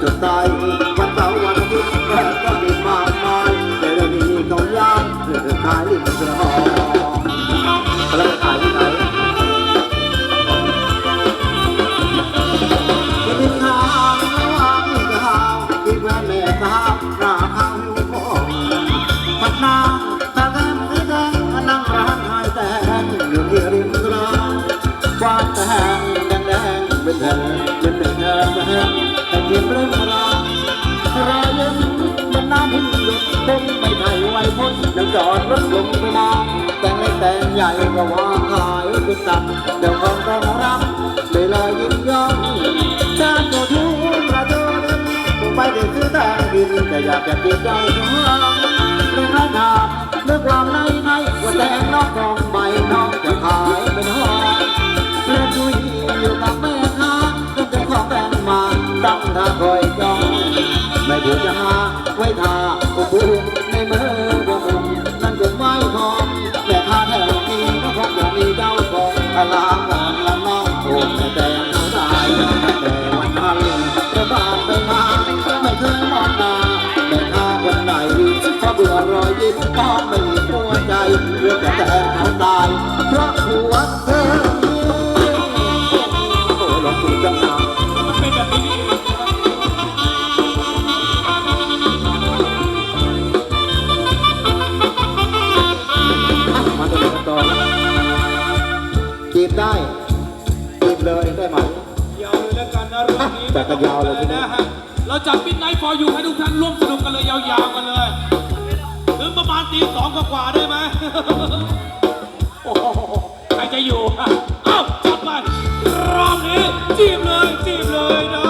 tonight ยิ้มยกคงไม่ไทยไว้พ้นยังจอดรถลงไปมองแต่งเล็กแต่งใหญ่ก็ว่างขายคุณตับเดี๋ยวคงต้องรับเลยลอยิ้มย่องชาติโตัทุ่งกระโดดไปเด็กซื้อแต่งดินแต่อยากจะเก็บใจของเราเรื่องราคาเรื่องความในในว่าแต่งนอกกอง ทุกคามไม่หัวใจเรื่องแต่เอาตายเพราะหัวเธอโอ้ลองดูจังนะมาต่อต่อจีบได้จีบเลยได้ไหมยาวเลยกันนะรุ่นนี้แต่ก็ยาวเลยนะฮะเราจับปิดไนท์ฟอร์อยู่ให้ทุกท่านร่วมสนุกกันเลยยาวๆกันเลย ถึงประมาณตีสองกว่าได้ไหมโอ้โหใครจะอยู่ เอ้าจัดไปรอบนี้จีบเลยจีบเลยนะ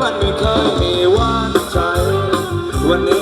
มันไม่เคยมีวันใจวันนี้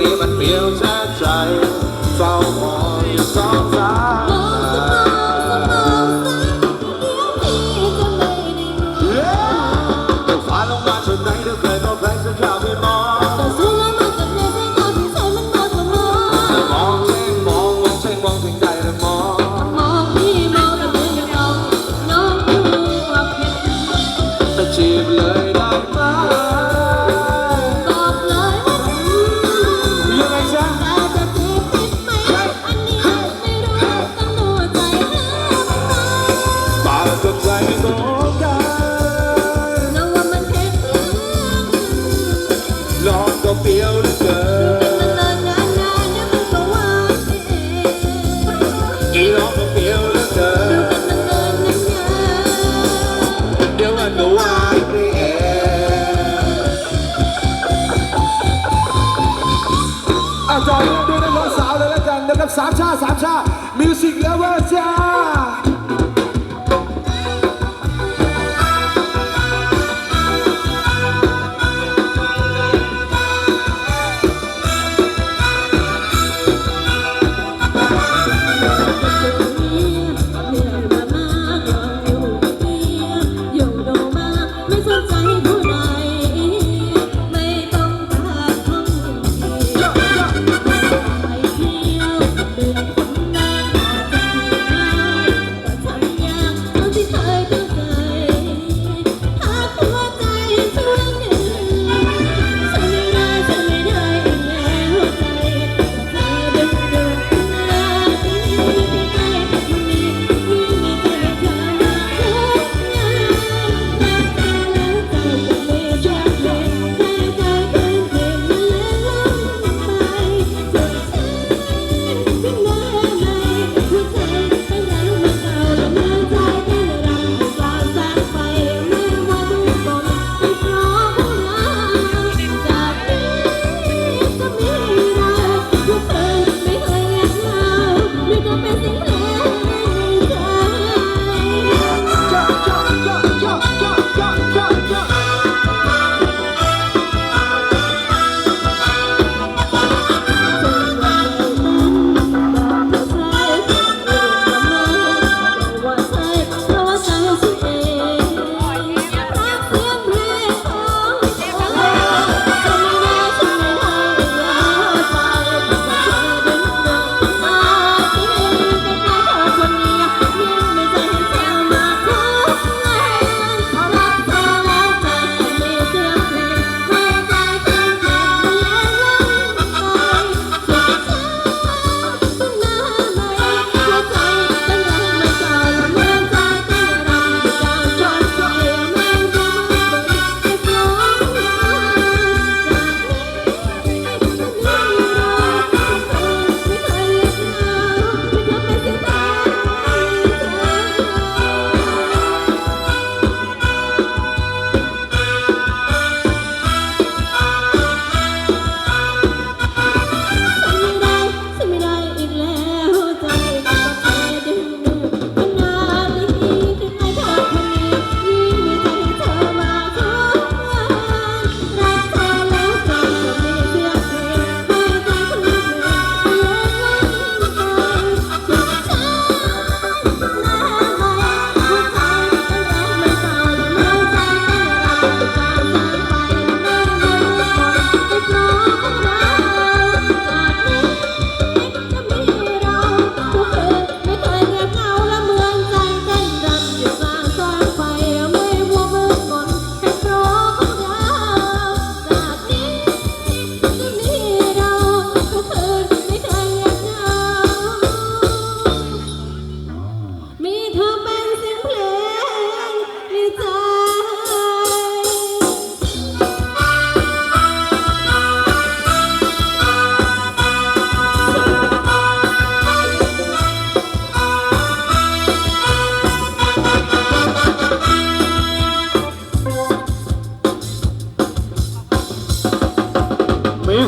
นี้มันเปลี่ยวแท้ใจเฝ้ามองอยู่สองตาองเพ่งมองมองเพ่งมองถึงใจแล้วมอง สดใสของกัราว่ามันลอกก็เปรี้ยวแล้วเออลอกก็เปรี้ยวเลือเกิเดี๋ยวมันก็ว่างไปเองอาจารย์ร่ด้ร้องสาวเลยละกันนะครัสามชาสามชาติมิวสิกเลเวอร์จ้า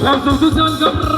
ความสุขทุกท่านครับ